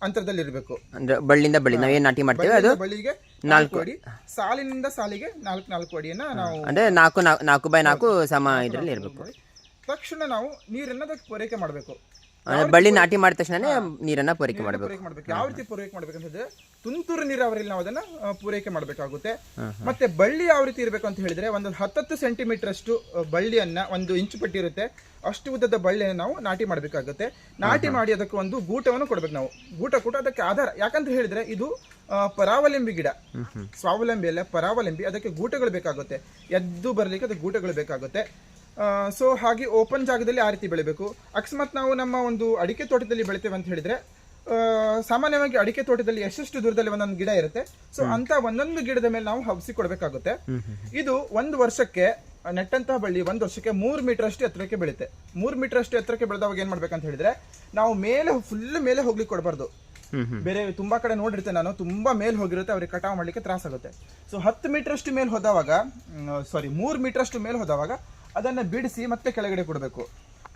ಅಂತರದಲ್ಲಿ ಇರಬೇಕು ಅಂದ್ರೆ ಬಳ್ಳಿಯಿಂದ ಬಳ್ಳಿ ನಾವೇನ್ ನಾಟಿ ಮಾಡ್ತೇವೆ? ಅದು ಬಳ್ಳಿಗೆ ನಾಲ್ಕು ಅಡಿ ಸಾಲಿನಿಂದ ಸಾಲಿಗೆ ನಾಲ್ಕು ನಾಲ್ಕು ಅಡಿಯನ್ನ ನಾವು ಅಂದ್ರೆ ನಾಲ್ಕು ನಾಲ್ಕು ನಾಲ್ಕು ಬೈ ನಾಲ್ಕು ಸಮ ಇದರಲ್ಲಿ ಇರಬೇಕು. ತಕ್ಷಣ ನಾವು ನೀರನ್ನ ಅದಕ್ಕೆ ಪೂರೈಕೆ ಮಾಡಬೇಕು. ಬಳ್ಳಿ ನಾಟಿ ಮಾಡಿದ ತಕ್ಷಣ ನೀರನ್ನ ಪೂರೈಕೆ ಮಾಡಬೇಕು ಪೂರೈಕೆ ಮಾಡಬೇಕು. ಯಾವ ರೀತಿ ಪೂರೈಕೆ ಮಾಡ್ಬೇಕಂತಂದ್ರೆ ತುಂತುರು ನೀರಾವರಿಯಲ್ಲಿ ನಾವು ಅದನ್ನ ಆ, ಪೂರೈಕೆ ಮಾಡಬೇಕಾಗುತ್ತೆ. ಮತ್ತೆ ಬಳ್ಳಿ ಯಾವ ರೀತಿ ಇರಬೇಕು ಅಂತ ಹೇಳಿದ್ರೆ ಒಂದು ಹತ್ತತ್ತು ಸೆಂಟಿಮೀಟರ್ ಅಷ್ಟು ಆ, ಬಳ್ಳಿಯನ್ನ ಒಂದು ಇಂಚು ಪಟ್ಟಿ ಇರುತ್ತೆ ಅಷ್ಟು ಉದ್ದದ ಬಳ್ಳಿಯನ್ನು ನಾವು ನಾಟಿ ಮಾಡಬೇಕಾಗುತ್ತೆ. ನಾಟಿ ಮಾಡಿ ಅದಕ್ಕೆ ಒಂದು ಗೂಟವನ್ನು ಕೊಡ್ಬೇಕು ನಾವು. ಗೂಟ ಕೂಡ ಅದಕ್ಕೆ ಆಧಾರ. ಯಾಕಂತ ಹೇಳಿದ್ರೆ ಇದು ಆ, ಪರಾವಲಂಬಿ ಗಿಡ. ಸ್ವಾವಲಂಬಿ ಅಲ್ಲ ಪರಾವಲಂಬಿ. ಅದಕ್ಕೆ ಗೂಟಗಳು ಬೇಕಾಗುತ್ತೆ. ಎದ್ದು ಬರಲಿಕ್ಕೆ ಅದಕ್ಕೆ ಗೂಟಗಳು ಬೇಕಾಗುತ್ತೆ. ಸೊ ಹಾಗೆ ಓಪನ್ ಜಾಗದಲ್ಲಿ ಆ ರೀತಿ ಬೆಳಿಬೇಕು. ಅಕಸ್ಮಾತ್ ನಾವು ನಮ್ಮ ಒಂದು ಅಡಿಕೆ ತೋಟದಲ್ಲಿ ಬೆಳಿತೇವೆ ಅಂತ ಹೇಳಿದ್ರೆ ಸಾಮಾನ್ಯವಾಗಿ ಅಡಿಕೆ ತೋಟದಲ್ಲಿ ಎಷ್ಟೆಷ್ಟು ದೂರದಲ್ಲಿ ಒಂದೊಂದು ಗಿಡ ಇರುತ್ತೆ. ಸೊ ಅಂತ ಒಂದೊಂದು ಗಿಡದ ಮೇಲೆ ನಾವು ಹಬ್ಸಿ ಕೊಡಬೇಕಾಗುತ್ತೆ. ಇದು ಒಂದು ವರ್ಷಕ್ಕೆ ನೆಟ್ಟಂತಹ ಬಳ್ಳಿ ಒಂದು ವರ್ಷಕ್ಕೆ ಮೂರು ಮೀಟರ್ ಅಷ್ಟು ಎತ್ತರಕ್ಕೆ ಬೆಳೆಯುತ್ತೆ ಮೂರು ಮೀಟರ್ ಅಷ್ಟು ಎತ್ತರಕ್ಕೆ ಬೆಳೆದವಾಗ ಏನ್ ಮಾಡ್ಬೇಕಂತ ಹೇಳಿದ್ರೆ ನಾವು ಮೇಲೆ ಫುಲ್ ಮೇಲೆ ಹೋಗ್ಲಿಕ್ಕೆ ಕೊಡಬಾರ್ದು. ಬೇರೆ ತುಂಬಾ ಕಡೆ ನೋಡಿರ್ತೇನೆ ನಾನು ತುಂಬಾ ಮೇಲೆ ಹೋಗಿರುತ್ತೆ ಅವ್ರಿಗೆ ಕಟಾವ್ ಮಾಡ್ಲಿಕ್ಕೆ ತ್ರಾಸ ಆಗುತ್ತೆ. ಸೊ ಹತ್ತು ಮೀಟರ್ ಅಷ್ಟು ಮೇಲೆ ಹೋದವಾಗ ಸಾರಿ ಮೂರು ಮೀಟರ್ ಅಷ್ಟು ಮೇಲೆ ಹೋದವಾಗ ಅದನ್ನ ಬಿಡಿಸಿ ಮತ್ತೆ ಕೆಳಗಡೆ ಕೊಡಬೇಕು.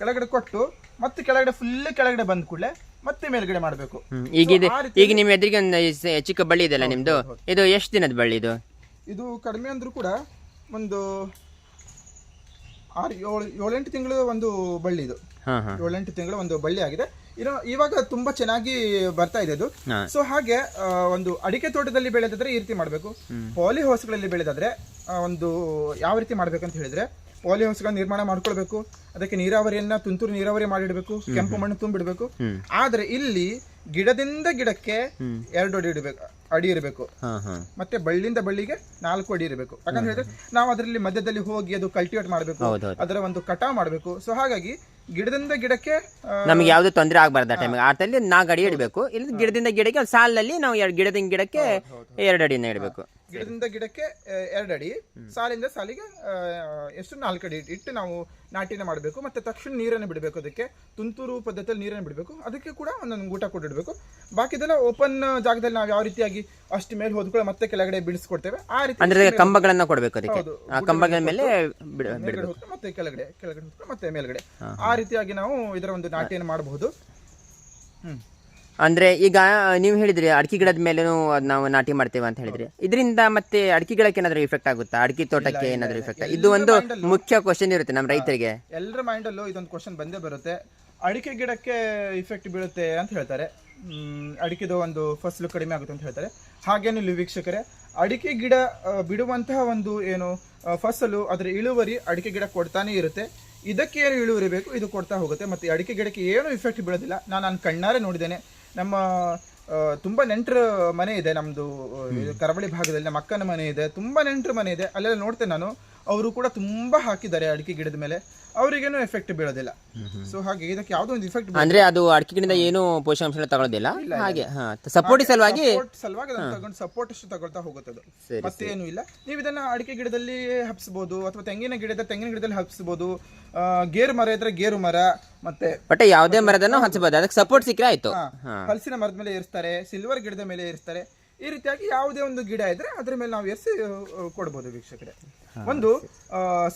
ಕೆಳಗಡೆ ಕೊಟ್ಟು ಮತ್ತೆ ಕೆಳಗಡೆ ಫುಲ್ ಕೆಳಗಡೆ ಬಂದ ಕೂಡಲೇ ಮತ್ತೆ ಮೇಲ್ಗಡೆ ಮಾಡಬೇಕು. ಈಗ ಇದು ಈಗ ನಿಮ್ಮ ಎದುರಿಗೆ ಒಂದು ಸ- ಚಿಕ್ಕ ಬಳ್ಳಿ ಇದೆಲ್ಲ ನಿಮ್ದು? ಇದು ಎಷ್ಟು ದಿನದ ಬಳ್ಳಿ ಇದು? ಇದು ಕಡಿಮೆ ಅಂದ್ರೂ ಕೂಡ ಒಂದು ಆರು ಏಳು ಏಳೆಂಟು ತಿಂಗಳು ಒಂದು ಬಳ್ಳಿ ಇದು. ಹಾ ಹಾ. ಏಳೆಂಟು ತಿಂಗಳು ಒಂದು ಬಳ್ಳಿ ಆಗಿದೆ. ಇನ್ನು ಇವಾಗ ತುಂಬಾ ಚೆನ್ನಾಗಿ ಬರ್ತಾ ಇದೆ ಅದು. ಹಾ. ಸೊ ಹಾಗೆ ಆ, ಒಂದು ಅಡಿಕೆ ತೋಟದಲ್ಲಿ ಬೆಳೆದಾದ್ರೆ ಈ ರೀತಿ ಮಾಡಬೇಕು. ಪಾಲಿ ಹೌಸ್ಗಳಲ್ಲಿ ಬೆಳೆದಾದ್ರೆ ಆ, ಒಂದು ಯಾವ ರೀತಿ ಮಾಡ್ಬೇಕಂತ ಹೇಳಿದ್ರೆ ಪಾಲಿ ಹೌಸ್ಗಳನ್ನ ನಿರ್ಮಾಣ ಮಾಡ್ಕೊಳ್ಬೇಕು. ಅದಕ್ಕೆ ನೀರಾವರಿಯನ್ನ ತುಂತುರು ನೀರಾವರಿ ಮಾಡಿಡಬೇಕು. ಕೆಂಪು ಮಣ್ಣು ತುಂಬಿಡ್ಬೇಕು. ಆದ್ರೆ ಇಲ್ಲಿ ಗಿಡದಿಂದ ಗಿಡಕ್ಕೆ ಎರಡು ಅಡಿ ಇಡಬೇಕು. ಅಡಿ ಇರಬೇಕು. ಮತ್ತೆ ಬಳ್ಳಿಯಿಂದ ಬಳ್ಳಿಗೆ ನಾಲ್ಕು ಅಡಿ ಇರಬೇಕು. ಯಾಕಂತ ಹೇಳಿದ್ರೆ ನಾವು ಅದರಲ್ಲಿ ಮಧ್ಯದಲ್ಲಿ ಹೋಗಿ ಅದು ಕಲ್ಟಿವೇಟ್ ಮಾಡಬೇಕು. ಅದರ ಒಂದು ಕಟಾವ್ ಮಾಡಬೇಕು. ಸೊ ಹಾಗಾಗಿ ಗಿಡದಿಂದ ಗಿಡಕ್ಕೆ ನಮ್ಗೆ ಯಾವ್ದು ತೊಂದರೆ ಆಗ್ಬಾರ್ದು ಆ ಟೈಮಿಗೆ ಆ ಟೈಮಲ್ಲಿ ನಾಲ್ಕು ಅಡಿ ಇಡಬೇಕು. ಇಲ್ಲಿ ಗಿಡದಿಂದ ಗಿಡಕ್ಕೆ ಒಂದು ಸಾಲಿನಲ್ಲಿ ನಾವು ಎರಡು ಗಿಡದಿಂದ ಗಿಡಕ್ಕೆ ಎರಡು ಅಡಿನ ಇಡಬೇಕು. ಗಿಡದಿಂದ ಗಿಡಕ್ಕೆ ಎರಡಡಿ. ಎರಡು ಅಡಿ ಸಾಲಿಂದ ಸಾಲಿಗೆ ಎಷ್ಟು ನಾಲ್ಕು ಅಡಿ ಇಟ್ಟು ನಾವು ನಾಟಿನ ಮಾಡಬೇಕು. ಮತ್ತೆ ತಕ್ಷಣ ನೀರನ್ನು ಬಿಡಬೇಕು ಅದಕ್ಕೆ. ತುಂತುರು ಪದ್ಧತಿಯಲ್ಲಿ ನೀರನ್ನು ಬಿಡಬೇಕು. ಅದಕ್ಕೆ ಕೂಡ ಒಂದೊಂದು ಊಟ ಕೊಟ್ಟಿಡಬೇಕು. ಬಾಕಿದೆಲ್ಲ ಓಪನ್ ಜಾಗದಲ್ಲಿ ನಾವು ಯಾವ ರೀತಿಯಾಗಿ ಅಷ್ಟು ಮೇಲೆ ಹೋದ್ಕೊಳ್ಳೋ ಮತ್ತೆ ಕೆಳಗಡೆ ಬಿಡಿಸ್ಕೊಡ್ತೇವೆ. ಆ ರೀತಿ ಅಂದ್ರೆ ಕಂಬಗಳನ್ನ ಕೊಡ್ಬೇಕು ಅದಕ್ಕೆ. ಆ ಕಂಬಗಳ ಮೇಲೆ ಮತ್ತೆ ಕೆಳಗಡೆ ಕೆಳಗಡೆ ಮತ್ತೆ ಮೇಲ್ಗಡೆ. ಆ ರೀತಿಯಾಗಿ ನಾವು ಇದರ ಒಂದು ನಾಟಿಯನ್ನು ಮಾಡಬಹುದು. ಹ್ಮ್. ಅಂದ್ರೆ ಈಗ ನೀವು ಹೇಳಿದ್ರಿ ಅಡಿಕೆ ಗಿಡದ ಮೇಲೂ ನಾವು ನಾಟಿ ಮಾಡ್ತೇವೆ ಅಂತ ಹೇಳಿದ್ರಿ. ಇದರಿಂದ ಮತ್ತೆ ಅಡಿಕೆ ಗಿಡಕ್ಕೆ ಏನಾದ್ರೂ ಇಫೆಕ್ಟ್ ಆಗುತ್ತಾ? ಅಡಿಕೆ ತೋಟಕ್ಕೆ ಏನಾದ್ರೂ ಇಫೆಕ್ಟ್ ಇದು ಒಂದು ಮುಖ್ಯ ಕ್ವಶನ್ ಇರುತ್ತೆ ನಮ್ಮ ರೈತರಿಗೆ. ಎಲ್ಲರ ಮೈಂಡಲ್ಲೂ ಇದೊಂದು ಕ್ವಶನ್ ಬಂದೇ ಬರುತ್ತೆ. ಅಡಿಕೆ ಗಿಡಕ್ಕೆ ಇಫೆಕ್ಟ್ ಬೀಳುತ್ತೆ ಅಂತ ಹೇಳ್ತಾರೆ. ಅಡಿಕೆದು ಒಂದು ಫಸಲು ಕಡಿಮೆ ಆಗುತ್ತೆ ಅಂತ ಹೇಳ್ತಾರೆ. ಹಾಗೇನಿಲ್ಲ ವೀಕ್ಷಕರೇ ಅಡಿಕೆ ಗಿಡ ಬಿಡುವಂತಹ ಒಂದು ಏನು ಫಸಲು ಅದರ ಇಳುವರಿ ಅಡಿಕೆ ಗಿಡ ಕೊಡ್ತಾನೆ ಇರುತ್ತೆ. ಇದಕ್ಕೆ ಏನು ಇಳುವರಿ ಬೇಕು? ಇದು ಕೊಡ್ತಾ ಹೋಗುತ್ತೆ. ಮತ್ತೆ ಅಡಿಕೆ ಗಿಡಕ್ಕೆ ಏನು ಇಫೆಕ್ಟ್ ಬೀಳೋದಿಲ್ಲ. ನಾನು ನಾನು ಕಣ್ಣಾರೆ ನೋಡಿದ್ದೇನೆ. ನಮ್ಮ ತುಂಬ ನೆಂಟರ ಮನೆ ಇದೆ ನಮ್ಮದು ಕರಾವಳಿ ಭಾಗದಲ್ಲಿ. ನಮ್ಮ ಅಕ್ಕನ ಮನೆ ಇದೆ. ತುಂಬಾ ನೆಂಟರು ಮನೆ ಇದೆ. ಅಲ್ಲೆಲ್ಲ ನೋಡ್ತೇನೆ ನಾನು. ಅವರು ಕೂಡ ತುಂಬಾ ಹಾಕಿದ್ದಾರೆ ಅಡಿಕೆ ಗಿಡದ ಮೇಲೆ. ಅವರಿಗೇನು ಎಫೆಕ್ಟ್ ಬೀಳೋದಿಲ್ಲ. ಸೊ ಹಾಗೆ ಇದಕ್ಕೆ ಯಾವುದೋ ಒಂದು ಇಫೆಕ್ಟ್ ಅಂದ್ರೆ ಅದು ಅಡಿಕೆ ಗಿಡದಿಂದ ಏನು ಪೋಷಕಾಂಶ ತಗೊಳ್ಳೋದಿಲ್ಲ? ಹಾಗೆ ಸಪೋರ್ಟ್ ಸಲುವಾಗಿ ಸಲುವಾಗಿ ತಗೊಂಡು ಸಪೋರ್ಟ್ ಅಷ್ಟು ತಗೊಳ್ತಾ ಹೋಗುತ್ತೆ ಅದು. ಮತ್ತೇನು ಇಲ್ಲ. ನೀವು ಇದನ್ನ ಅಡಿಕೆ ಗಿಡದಲ್ಲಿ ಹಬ್ಸ್ಬೋದು ಅಥವಾ ತೆಂಗಿನ ಗಿಡದ ತೆಂಗಿನ ಗಿಡದಲ್ಲಿ ಹಬ್ಸ್ಬೋದು ಆ, ಗೇರು ಮರ ಇದ್ರೆ ಗೇರು ಮರ ಮತ್ತೆ ಬಟ್ ಯಾವುದೇ ಮರದನ್ನು ಹಚ್ಚಬಹುದು ಅದಕ್ಕೆ ಸಪೋರ್ಟ್ ಸಿಕ್ಕರೆ ಆಯ್ತು. ಹಲಸಿನ ಮರದ ಮೇಲೆ ಏರಿಸ್ತಾರೆ ಸಿಲ್ವರ್ ಗಿಡದ ಮೇಲೆ ಏರಿಸ್ತಾರೆ. ಈ ರೀತಿಯಾಗಿ ಯಾವುದೇ ಒಂದು ಗಿಡ ಇದ್ರೆ ಅದ್ರ ಮೇಲೆ ನಾವು ಏರಿಸಿ ಕೊಡ್ಬೋದು ವೀಕ್ಷಕರೇ. ಒಂದು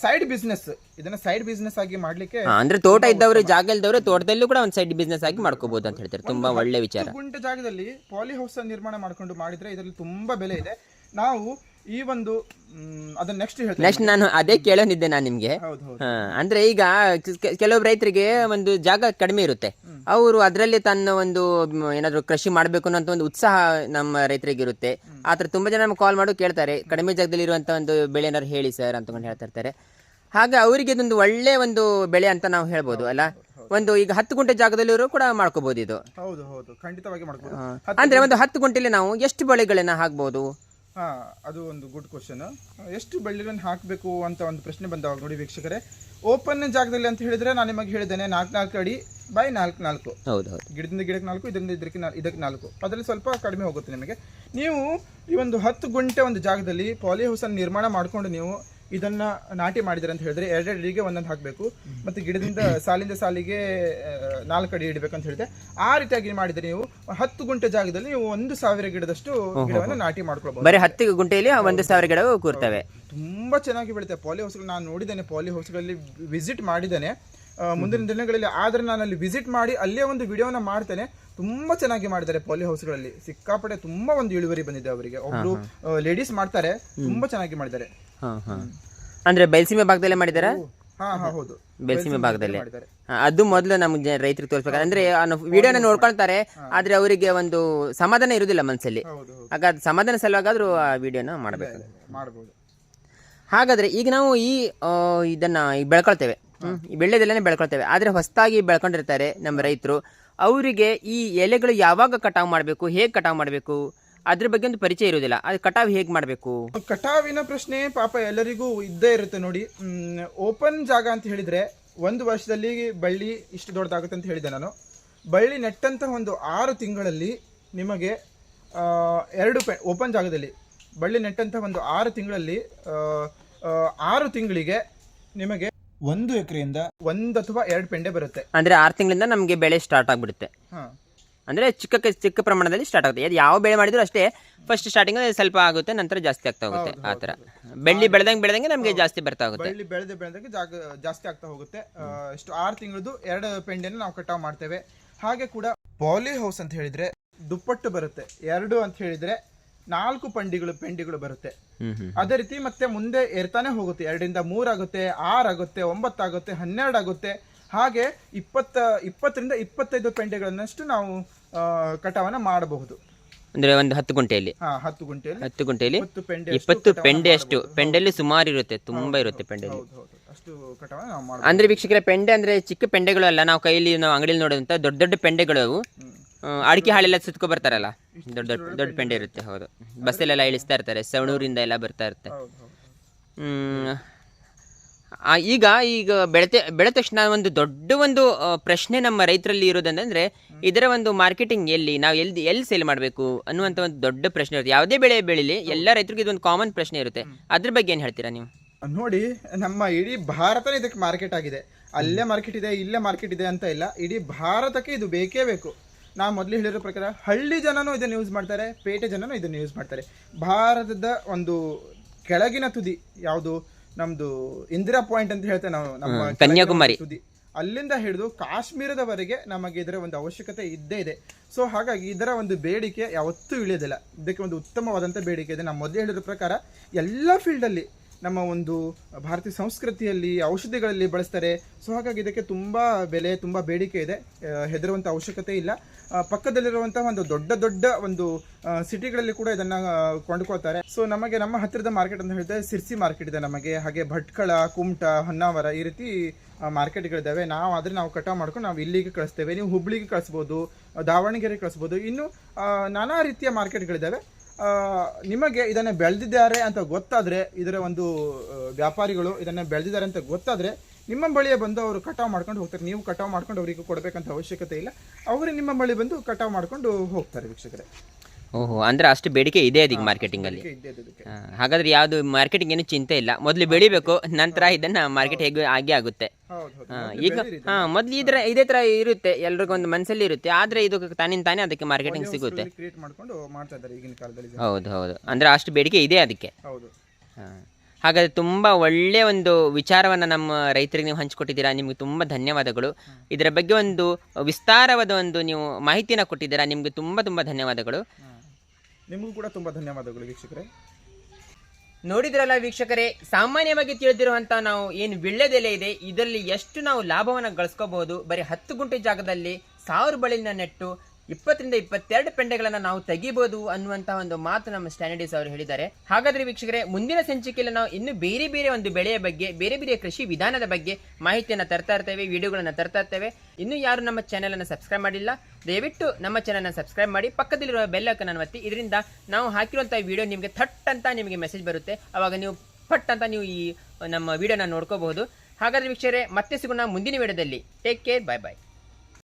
ಸೈಡ್ ಬಿಸ್ನೆಸ್ ಇದನ್ನ ಸೈಡ್ ಬಿಸ್ನೆಸ್ ಆಗಿ ಮಾಡ್ಲಿಕ್ಕೆ ಅಂದ್ರೆ ತೋಟ ಇದ್ದವ್ರೆ ಜಾಗ ಇಲ್ದವ್ರೆ ತೋಟದಲ್ಲೂ ಕೂಡ ಒಂದು ಸೈಡ್ ಬಿಸ್ನೆಸ್ ಆಗಿ ಮಾಡ್ಕೋಬಹುದು ಅಂತ ಹೇಳ್ತಾರೆ. ತುಂಬಾ ಒಳ್ಳೆ ವಿಚಾರ. ಗುಂಟೆ ಜಾಗದಲ್ಲಿ ಪಾಲಿ ಹೌಸ್ ನಿರ್ಮಾಣ ಮಾಡ್ಕೊಂಡು ಮಾಡಿದ್ರೆ ಇದರಲ್ಲಿ ತುಂಬಾ ಬೆಲೆ ಇದೆ. ನಾವು ಈ ಒಂದು ಅದನ್ನ ನೆಕ್ಸ್ಟ್ ಹೇಳ್ತೀನಿ ನೆಕ್ಸ್ಟ್ ನಾನು ಅದೇ ಕೇಳೋನಿದ್ದೆ ನಾನು ನಿಮ್ಗೆ. ಹೌದು ಹೌದು. ಅಂದ್ರೆ ಈಗ ಕೆಲವೊಬ್ಬ ಕೆಲವು ರೈತರಿಗೆ ಒಂದು ಜಾಗ ಕಡಿಮೆ ಇರುತ್ತೆ. ಅವರು ಅದರಲ್ಲಿ ತನ್ನ ಒಂದು ಏನಾದ್ರು ಕೃಷಿ ಮಾಡಬೇಕು ಅನ್ನೋ ಒಂದು ಉತ್ಸಾಹ ನಮ್ಮ ರೈತರಿಗೆ ಇರುತ್ತೆ. ಆತರ ತುಂಬಾ ಜನ ನಮ್ಗೆ ಕಾಲ್ ಮಾಡು ಕೇಳ್ತಾರೆ. ಕಡಿಮೆ ಜಾಗದಲ್ಲಿ ಇರುವಂತ ಒಂದು ಬೆಳೆ ಏನಾದ್ರು ಹೇಳಿ ಸರ್ ಅಂತಕೊಂಡು ಹೇಳ್ತಾ ಇರ್ತಾರೆ. ಹಾಗೆ ಅವರಿಗೆ ಇದೊಂದು ಒಳ್ಳೆ ಒಂದು ಬೆಳೆ ಅಂತ ನಾವು ಹೇಳ್ಬೋದು ಅಲ್ಲ? ಒಂದು ಈಗ ಹತ್ತು ಗುಂಟೆ ಜಾಗದಲ್ಲಿ ಕೂಡ ಮಾಡ್ಕೋಬಹುದು ಇದು. ಹೌದು ಹೌದು. ಖಂಡಿತವಾಗಿ ಮಾಡ್ಬೋದು ಅಂದ್ರೆ ಒಂದು ಹತ್ತು ಗುಂಟೆಲಿ ನಾವು ಎಷ್ಟು ಬೆಳೆಗಳನ್ನ ಹಾಕ್ಬೋದು? ಹಾ ಅದು ಒಂದು ಗುಡ್ ಕ್ವಶನ್ ಎಷ್ಟು ಬಳ್ಳಿಗಳನ್ನು ಹಾಕಬೇಕು ಅಂತ ಒಂದು ಪ್ರಶ್ನೆ ಬಂದವಾಗ ನೋಡಿ ವೀಕ್ಷಕರೇ. ಓಪನ್ ಜಾಗದಲ್ಲಿ ಅಂತ ಹೇಳಿದ್ರೆ ನಾನು ನಿಮಗೆ ಹೇಳಿದ್ದೇನೆ ನಾಲ್ಕು ನಾಲ್ಕು ಅಡಿ ಬೈ ನಾಲ್ಕು ನಾಲ್ಕು ಹೌದು ಹೌದು. ಗಿಡದಿಂದ ಗಿಡಕ್ಕೆ ನಾಲ್ಕು ಇದರಿಂದ ಇದಕ್ಕೆ ಇದಕ್ಕೆ ನಾಲ್ಕು. ಅದರಲ್ಲಿ ಸ್ವಲ್ಪ ಕಡಿಮೆ ಹೋಗುತ್ತೆ ನಿಮಗೆ. ನೀವು ಈ ಒಂದು ಹತ್ತು ಗುಂಟೆ ಒಂದು ಜಾಗದಲ್ಲಿ ಪಾಲಿ ಹೌಸನ್ನು ನಿರ್ಮಾಣ ಮಾಡಿಕೊಂಡು ನೀವು ಇದನ್ನ ನಾಟಿ ಮಾಡಿದ್ರೆ ಅಂತ ಹೇಳಿದ್ರೆ ಎರಡೆರಡು ಅಡಿಗೆ ಒಂದೊಂದು ಹಾಕಬೇಕು. ಮತ್ತೆ ಗಿಡದಿಂದ ಸಾಲಿಂದ ಸಾಲಿಗೆ ನಾಲ್ಕು ಅಡಿ ಇಡಬೇಕಂತ ಹೇಳಿದ್ರೆ ಆ ರೀತಿಯಾಗಿ ಮಾಡಿದ್ರೆ ನೀವು ಹತ್ತು ಗುಂಟೆ ಜಾಗದಲ್ಲಿ ನೀವು ಒಂದು ಸಾವಿರ ಗಿಡದಷ್ಟು ಗಿಡವನ್ನು ನಾಟಿ ಮಾಡ್ಕೊಳ್ಬಹುದು ಬರೀ ಹತ್ತು ಗುಂಟೆಯಲ್ಲಿ ಒಂದು ಸಾವಿರ ಗಿಡವು ಕೂರ್ತವೆ. ತುಂಬಾ ಚೆನ್ನಾಗಿ ಬೆಳುತ್ತೆ ಪಾಲಿ ಹೌಸ್ಗಳು ನಾನು ನೋಡಿದ್ದೇನೆ. ಪಾಲಿ ಹೌಸ್ಗಳಲ್ಲಿ ವಿಸಿಟ್ ಮಾಡಿದ್ದೇನೆ. ಮುಂದಿನ ದಿನಗಳಲ್ಲಿ ಆದ್ರೆ ನಾನು ಅಲ್ಲಿ ವಿಸಿಟ್ ಮಾಡಿ ಅಲ್ಲೇ ಒಂದು ವಿಡಿಯೋನ ಮಾಡ್ತೇನೆ. ತುಂಬಾ ಚೆನ್ನಾಗಿ ಮಾಡಿದ್ದಾರೆ ಪಾಲಿ ಹೌಸ್ಗಳಲ್ಲಿ ಸಿಕ್ಕಾಪಟ್ಟೆ ತುಂಬಾ ಒಂದು ಇಳುವರಿ ಬಂದಿದೆ ಅವರಿಗೆ. ಒಬ್ರು ಲೇಡೀಸ್ ಮಾಡ್ತಾರೆ. ತುಂಬಾ ಚೆನ್ನಾಗಿ ಮಾಡಿದ್ದಾರೆ. ಹಾ ಹಾ. ಅಂದ್ರೆ ಬೆಲ್ಸೀಮೆ ಭಾಗದಲ್ಲೇ ಮಾಡಿದಾರ? ಹಾ ಹಾ ಹೌದು. ಬೆಳಸಿಮೆ ಭಾಗದಲ್ಲಿ. ಮಾಡಿದ್ದಾರೆ. ಹಾ, ಅದು ಮೊದಲು ನಮ್ಗೆ ರೈತರಿಗೆ ತೋರಿಸ್ಬೇಕು. ಅಂದ್ರೆ ವಿಡಿಯೋನ ನೋಡ್ಕೊಳ್ತಾರೆ ಆದ್ರೆ ಅವರಿಗೆ ಒಂದು ಸಮಾಧಾನ ಇರುದಿಲ್ಲ ಮನಸ್ಸಲ್ಲಿ ಹೌದು ಅದ್ ಸಮಾಧಾನ ಸಲುವಾಗಾದ್ರೂ ಆ ವಿಡಿಯೋನ ಮಾಡಬೇಕು. ಮಾಡಬಹುದು ಹಾಗಾದ್ರೆ ಈಗ ನಾವು ಈ ಆ, ಇದನ್ನ ಈ ಬೆಳ್ಕೊಳ್ತೇವೆ. ಹ್ಮ್, ಈ ಬೆಳ್ಳೆದೆಲ್ಲನೇ ಬೆಳ್ಕೊಳ್ತೇವೆ. ಆದ್ರೆ ಹೊಸದಾಗಿ ಬೆಳ್ಕೊಂಡಿರ್ತಾರೆ ನಮ್ಮ ರೈತರು. ಅವರಿಗೆ ಈ ಎಲೆಗಳು ಯಾವಾಗ ಕಟಾವು ಮಾಡಬೇಕು ಹೇಗೆ ಕಟಾವು ಮಾಡಬೇಕು? ಅದ್ರ ಬಗ್ಗೆ ಒಂದು ಪರಿಚಯ ಇರುವುದಿಲ್ಲ. ಅದು ಕಟಾವು ಹೇಗೆ ಮಾಡಬೇಕು? ಕಟಾವಿನ ಪ್ರಶ್ನೆ ಪಾಪ ಎಲ್ಲರಿಗೂ ಇದ್ದೇ ಇರುತ್ತೆ ನೋಡಿ. ಓಪನ್ ಜಾಗ ಅಂತ ಹೇಳಿದ್ರೆ ಒಂದು ವರ್ಷದಲ್ಲಿ ಬಳ್ಳಿ ಇಷ್ಟು ದೊಡ್ಡದಾಗುತ್ತೆ ಅಂತ ಹೇಳಿದೆ ನಾನು. ಬಳ್ಳಿ ನೆಟ್ಟಂತಹ ಒಂದು ಆರು ತಿಂಗಳಲ್ಲಿ ನಿಮಗೆ ಎರಡು ಪೆ ಓಪನ್ ಜಾಗದಲ್ಲಿ ಬಳ್ಳಿ ನೆಟ್ಟಂತಹ ಒಂದು ಆರು ತಿಂಗಳಲ್ಲಿ ಆರು ತಿಂಗಳಿಗೆ ನಿಮಗೆ ಒಂದು ಎಕರೆಯಿಂದ ಒಂದು ಅಥವಾ ಎರಡು ಪೆಂಡೆ ಬರುತ್ತೆ. ಅಂದ್ರೆ ಆರು ತಿಂಗಳಿಂದ ನಮಗೆ ಬೆಳೆ ಸ್ಟಾರ್ಟ್ ಆಗಿಬಿಡುತ್ತೆ. ಹಾ. ಅಂದರೆ ಚಿಕ್ಕ ಚಿಕ್ಕ ಪ್ರಮಾಣದಲ್ಲಿ ಸ್ಟಾರ್ಟ್ ಆಗುತ್ತೆ. ಅದು ಯಾವ ಬೆಳೆ ಮಾಡಿದ್ರು ಅಷ್ಟೇ ಫಸ್ಟ್ ಸ್ಟಾರ್ಟಿಂಗ್ ಸ್ವಲ್ಪ ಆಗುತ್ತೆ ನಂತರ ಜಾಸ್ತಿ ಆಗ್ತಾ ಹೋಗುತ್ತೆ ಆ ಥರ. ಬೆಳ್ಳಿ ಬೆಳೆದಂಗೆ ಬೆಳೆದಂಗೆ ನಮಗೆ ಜಾಸ್ತಿ ಬರ್ತಾ ಹೋಗುತ್ತೆ. ಬೆಳ್ಳಿ ಬೆಳೆದ ಬೆಳೆದಂಗೆ ಜಾಸ್ತಿ ಆಗ್ತಾ ಹೋಗುತ್ತೆ. ಇಷ್ಟು ಎಷ್ಟು ಆರು ತಿಂಗಳದು ಎರಡು ಪೆಂಡೆನ ನಾವು ಕಟಾವ್ ಮಾಡ್ತೇವೆ. ಹಾಗೆ ಕೂಡ ಪಾಲಿ ಹೌಸ್ ಅಂತ ಹೇಳಿದ್ರೆ ದುಪ್ಪಟ್ಟು ಬರುತ್ತೆ. ಎರಡು ಅಂತ ಹೇಳಿದ್ರೆ ನಾಲ್ಕು ಪಂಡಿಗಳು ಪೆಂಡಿಗಳು ಬರುತ್ತೆ. ಅದೇ ರೀತಿ ಮತ್ತೆ ಮುಂದೆ ಏರ್ತಾನೆ ಹೋಗುತ್ತೆ. ಎರಡರಿಂದ ಮೂರಾಗುತ್ತೆ ಆರಾಗುತ್ತೆ ಒಂಬತ್ತಾಗುತ್ತೆ ಹನ್ನೆರಡು ಆಗುತ್ತೆ. ಹಾಗೆ ಇಪ್ಪತ್ತ ಇಪ್ಪತ್ತರಿಂದ ಇಪ್ಪತ್ತೈದು ಪೆಂಡೆಗಳನ್ನಷ್ಟು ನಾವು ಕಟಾವನ್ನ ಮಾಡಬಹುದು. ಅಂದ್ರೆ ಒಂದು ಹತ್ತು ಗುಂಟೆಯಲ್ಲಿ. ಹಾ ಹತ್ತು ಗುಂಟೆಯಲ್ಲಿ. ಹತ್ತು ಗುಂಟೆಯಲ್ಲಿ ಇಪ್ಪತ್ತು ಪೆಂಡೆ ಇಪ್ಪತ್ತು ಪೆಂಡೆ ಅಷ್ಟು ಪೆಂಡೆಲ್ಲಿ ಸುಮಾರು ಇರುತ್ತೆ ತುಂಬಾ ಇರುತ್ತೆ ಹೌದು ಹೌದು. ಅಷ್ಟು ಕಟಾವನ್ನ ನಾವು ಮಾಡಬಹುದು. ಅಂದ್ರೆ ವೀಕ್ಷಕರ ಪೆಂಡೆ ಅಂದ್ರೆ ಚಿಕ್ಕ ಪೆಂಡೆಗಳು ಅಲ್ಲ. ನಾವು ಕೈಯಲ್ಲಿ ನಾವು ಅಂಗಡಿಯಲ್ಲಿ ನೋಡುವಂತ ದೊಡ್ಡ ದೊಡ್ಡ ಪೆಂಡೆಗಳು ಅವು. ಆ, ಅಡಿಕೆ ಹಾಳೆಲ್ಲ ಸುತ್ಕೊ ಬರ್ತಾರಲ್ಲ? ದೊಡ್ಡ ದೊಡ್ಡ ದೊಡ್ಡ ಪೆಂಡೆ ಇರುತ್ತೆ ಹೌದು. ಬಸ್ಸಲ್ಲೆಲ್ಲ ಇಳಿಸ್ತಾ ಇರ್ತಾರೆ ಸವಣೂರಿಂದ ಎಲ್ಲ ಬರ್ತಾ ಇರುತ್ತೆ. ಹೌದು ಹೌದು. ಹ್ಮ್. ಈಗ ಈಗ ಬೆಳೆತೆ ಬೆಳೆದ ತಕ್ಷಣ ಒಂದು ದೊಡ್ಡ ಒಂದು ಪ್ರಶ್ನೆ ನಮ್ಮ ರೈತರಲ್ಲಿ ಇರೋದಂದ್ರೆ ಇದರ ಒಂದು ಮಾರ್ಕೆಟಿಂಗ್ ಎಲ್ಲಿ ನಾವು ಎಲ್ಲಿ ಎಲ್ಲಿ ಸೇಲ್ ಮಾಡಬೇಕು ಅನ್ನುವಂಥ ಒಂದು ದೊಡ್ಡ ಪ್ರಶ್ನೆ ಇರುತ್ತೆ. ಯಾವುದೇ ಬೆಳೆ ಬೆಳೀಲಿ ಎಲ್ಲ ರೈತರಿಗೆ ಇದೊಂದು ಕಾಮನ್ ಪ್ರಶ್ನೆ ಇರುತ್ತೆ. ಅದ್ರ ಬಗ್ಗೆ ಏನು ಹೇಳ್ತೀರಾ ನೀವು? ನೋಡಿ ನಮ್ಮ ಇಡೀ ಭಾರತನೇ ಇದಕ್ಕೆ ಮಾರ್ಕೆಟ್ ಆಗಿದೆ. ಅಲ್ಲೇ ಮಾರ್ಕೆಟ್ ಇದೆ ಇಲ್ಲೇ ಮಾರ್ಕೆಟ್ ಇದೆ ಅಂತ ಇಲ್ಲ. ಇಡೀ ಭಾರತಕ್ಕೆ ಇದು ಬೇಕೇ ಬೇಕು. ನಾ ಮೊದಲು ಹೇಳಿರೋ ಪ್ರಕಾರ ಹಳ್ಳಿ ಜನನೂ ಇದನ್ನು ಯೂಸ್ ಮಾಡ್ತಾರೆ ಪೇಟೆ ಜನನೂ ಇದನ್ನು ಯೂಸ್ ಮಾಡ್ತಾರೆ. ಭಾರತದ ಒಂದು ಕೆಳಗಿನ ತುದಿ ಯಾವುದು? ನಮ್ದು ಇಂದಿರಾ ಪಾಯಿಂಟ್ ಅಂತ ಹೇಳ್ತೇವೆ ನಾವು ನಮ್ಮ ಕನ್ಯಾಕುಮಾರಿ. ಅಲ್ಲಿಂದ ಹಿಡಿದು ಕಾಶ್ಮೀರದವರೆಗೆ ನಮಗೆ ಇದರ ಒಂದು ಅವಶ್ಯಕತೆ ಇದ್ದೇ ಇದೆ. ಸೊ ಹಾಗಾಗಿ ಇದರ ಒಂದು ಬೇಡಿಕೆ ಯಾವತ್ತೂ ಇಳಿಯೋದಿಲ್ಲ. ಇದಕ್ಕೆ ಒಂದು ಉತ್ತಮವಾದಂಥ ಬೇಡಿಕೆ ಇದೆ. ನಾವು ಮೊದಲೇ ಹೇಳಿದ ಪ್ರಕಾರ ಎಲ್ಲ ಫೀಲ್ಡಲ್ಲಿ ನಮ್ಮ ಒಂದು ಭಾರತೀಯ ಸಂಸ್ಕೃತಿಯಲ್ಲಿ ಔಷಧಿಗಳಲ್ಲಿ ಬಳಸ್ತಾರೆ. ಸೊ ಹಾಗಾಗಿ ಇದಕ್ಕೆ ತುಂಬ ಬೆಲೆ, ತುಂಬ ಬೇಡಿಕೆ ಇದೆ. ಹೆದರುವಂಥ ಅವಶ್ಯಕತೆ ಇಲ್ಲ. ಪಕ್ಕದಲ್ಲಿರುವಂಥ ಒಂದು ದೊಡ್ಡ ದೊಡ್ಡ ಒಂದು ಸಿಟಿಗಳಲ್ಲಿ ಕೂಡ ಇದನ್ನು ಕೊಂಡ್ಕೊಳ್ತಾರೆ. ಸೊ ನಮಗೆ ನಮ್ಮ ಹತ್ತಿರದ ಮಾರ್ಕೆಟ್ ಅಂತ ಹೇಳಿದ್ರೆ ಸಿರ್ಸಿ ಮಾರ್ಕೆಟ್ ಇದೆ ನಮಗೆ. ಹಾಗೆ ಭಟ್ಕಳ, ಕುಮಟ, ಹೊನ್ನಾವರ ಈ ರೀತಿ ಮಾರ್ಕೆಟ್ಗಳಿದ್ದಾವೆ ನಾವು ಆದರೆ ನಾವು ಕಟಾವು ಮಾಡ್ಕೊಂಡು ನಾವು ಇಲ್ಲಿಗೆ ಕಳಿಸ್ತೇವೆ. ನೀವು ಹುಬ್ಳಿಗೆ ಕಳಿಸ್ಬೋದು, ದಾವಣಗೆರೆ ಕಳಿಸ್ಬೋದು. ಇನ್ನು ನಾನಾ ರೀತಿಯ ಮಾರ್ಕೆಟ್ಗಳಿದ್ದಾವೆ ನಿಮಗೆ ಇದನ್ನು ಬೆಳೆದಿದ್ದಾರೆ ಅಂತ ಗೊತ್ತಾದರೆ ಇದರ ಒಂದು ವ್ಯಾಪಾರಿಗಳು ಇದನ್ನು ಬೆಳೆದಿದ್ದಾರೆ ಅಂತ ಗೊತ್ತಾದರೆ ನಿಮ್ಮ ಬಳಿಯೇ ಬಂದು ಅವರು ಕಟಾವು ಮಾಡ್ಕೊಂಡು ಹೋಗ್ತಾರೆ. ನೀವು ಕಟಾವು ಮಾಡ್ಕೊಂಡು ಅವರಿಗೆ ಕೊಡಬೇಕಂತ ಅವಶ್ಯಕತೆ ಇಲ್ಲ. ಅವರು ನಿಮ್ಮ ಬಳಿ ಬಂದು ಕಟಾವು ಮಾಡ್ಕೊಂಡು ಹೋಗ್ತಾರೆ ವೀಕ್ಷಕರೇ. ಓಹೋ ಅಂದ್ರೆ ಅಷ್ಟು ಬೇಡಿಕೆ ಇದೆ ಅದಕ್ಕೆ ಮಾರ್ಕೆಟಿಂಗಲ್ಲಿ ಇದಕ್ಕೆ. ಆ, ಹಾಗಾದ್ರೆ ಯಾವುದು ಮಾರ್ಕೆಟಿಂಗ್ ಏನು ಚಿಂತೆ ಇಲ್ಲ. ಮೊದಲು ಬೆಳಿಬೇಕು ನಂತರ ಇದನ್ನ ಮಾರ್ಕೆಟ್ ಹೇಗೆ ಆಗಿ ಆಗುತ್ತೆ. ಈಗ ಹಾ ಮೊದಲು ಇದ್ರ ಇದೇ ತರ ಇರುತ್ತೆ ಎಲ್ರಿಗೂ ಒಂದು ಮನಸ್ಸಲ್ಲಿ ಇರುತ್ತೆ. ಆದ್ರೆ ಇದು ತಾನಿಂದ ತಾನೇ ಅದಕ್ಕೆ ಮಾರ್ಕೆಟಿಂಗ್ ಸಿಗುತ್ತೆ. ಹೌದು ಹೌದು. ಅಂದ್ರೆ ಅಷ್ಟು ಬೇಡಿಕೆ ಇದೆ ಅದಕ್ಕೆ. ಹಾಗಾದ್ರೆ ತುಂಬಾ ಒಳ್ಳೆ ಒಂದು ವಿಚಾರವನ್ನ ನಮ್ಮ ರೈತರಿಗೆ ನೀವು ಹಂಚಿಕೊಟ್ಟಿದ್ದೀರಾ. ನಿಮಗೆ ತುಂಬಾ ಧನ್ಯವಾದಗಳು. ಇದರ ಬಗ್ಗೆ ಒಂದು ವಿಸ್ತಾರವಾದ ಒಂದು ನೀವು ಮಾಹಿತಿನ ಕೊಟ್ಟಿದ್ದೀರಾ. ನಿಮಗೆ ತುಂಬಾ ತುಂಬಾ ಧನ್ಯವಾದಗಳು. ನಿಮಗೂ ಕೂಡ ತುಂಬಾ ಧನ್ಯವಾದಗಳು ವೀಕ್ಷಕರೇ. ನೋಡಿದ್ರಲ್ಲ ವೀಕ್ಷಕರೇ, ಸಾಮಾನ್ಯವಾಗಿ ತಿಳಿದಿರುವಂತ ನಾವು ಏನು ವಿಳ್ಳೆದೆಲೆ ಇದೆ, ಇದರಲ್ಲಿ ಎಷ್ಟು ನಾವು ಲಾಭವನ್ನು ಗಳಿಸ್ಕೋಬಹುದು, ಬರೀ ಹತ್ತು ಗುಂಟೆ ಜಾಗದಲ್ಲಿ ಸಾವಿರ ಬಳಿನ ನೆಟ್ಟು ಇಪ್ಪತ್ತರಿಂದ ಇಪ್ಪತ್ತೆರಡು ಪೆಂಡೆಗಳನ್ನು ನಾವು ತೆಗಿಬೋದು ಅನ್ನುವಂತಹ ಒಂದು ಮಾತು ನಮ್ಮ ಸ್ಟ್ಯಾಂಡರ್ಡೀಸ್ ಅವರು ಹೇಳಿದ್ದಾರೆ. ಹಾಗಾದ್ರೆ ವೀಕ್ಷಕರೇ, ಮುಂದಿನ ಸಂಚಿಕೆಯಲ್ಲಿ ನಾವು ಇನ್ನು ಬೇರೆ ಬೇರೆ ಒಂದು ಬೆಳೆಯ ಬಗ್ಗೆ, ಬೇರೆ ಬೇರೆ ಕೃಷಿ ವಿಧಾನದ ಬಗ್ಗೆ ಮಾಹಿತಿಯನ್ನು ತರ್ತಾ ಇರ್ತೇವೆ, ವಿಡಿಯೋಗಳನ್ನ ತರ್ತಾ ಇರ್ತೇವೆ. ಇನ್ನು ಯಾರು ನಮ್ಮ ಚಾನೆಲ್ ಅನ್ನು ಸಬ್ಸ್ಕ್ರೈಬ್ ಮಾಡಿಲ್ಲ, ದಯವಿಟ್ಟು ನಮ್ಮ ಚಾನಲ್ನ ಸಬ್ಸ್ಕ್ರೈಬ್ ಮಾಡಿ, ಪಕ್ಕದಲ್ಲಿರುವ ಬೆಲ್ ಐಕನ್ ಒತ್ತಿ. ಇದರಿಂದ ನಾವು ಹಾಕಿರುವಂಥ ವಿಡಿಯೋ ನಿಮಗೆ ಥಟ್ ಅಂತ ನಿಮಗೆ ಮೆಸೇಜ್ ಬರುತ್ತೆ. ಅವಾಗ ನೀವು ಫಟ್ ಅಂತ ನೀವು ಈ ನಮ್ಮ ವಿಡಿಯೋನ ನೋಡ್ಕೋಬಹುದು. ಹಾಗಾದ್ರೆ ವೀಕ್ಷಕರೇ, ಮತ್ತೆ ಸಿಗೋಣ ಮುಂದಿನ ವಿಡಿಯೋದಲ್ಲಿ. ಟೇಕ್ ಕೇರ್ ಬಾಯ್ ಬಾಯ್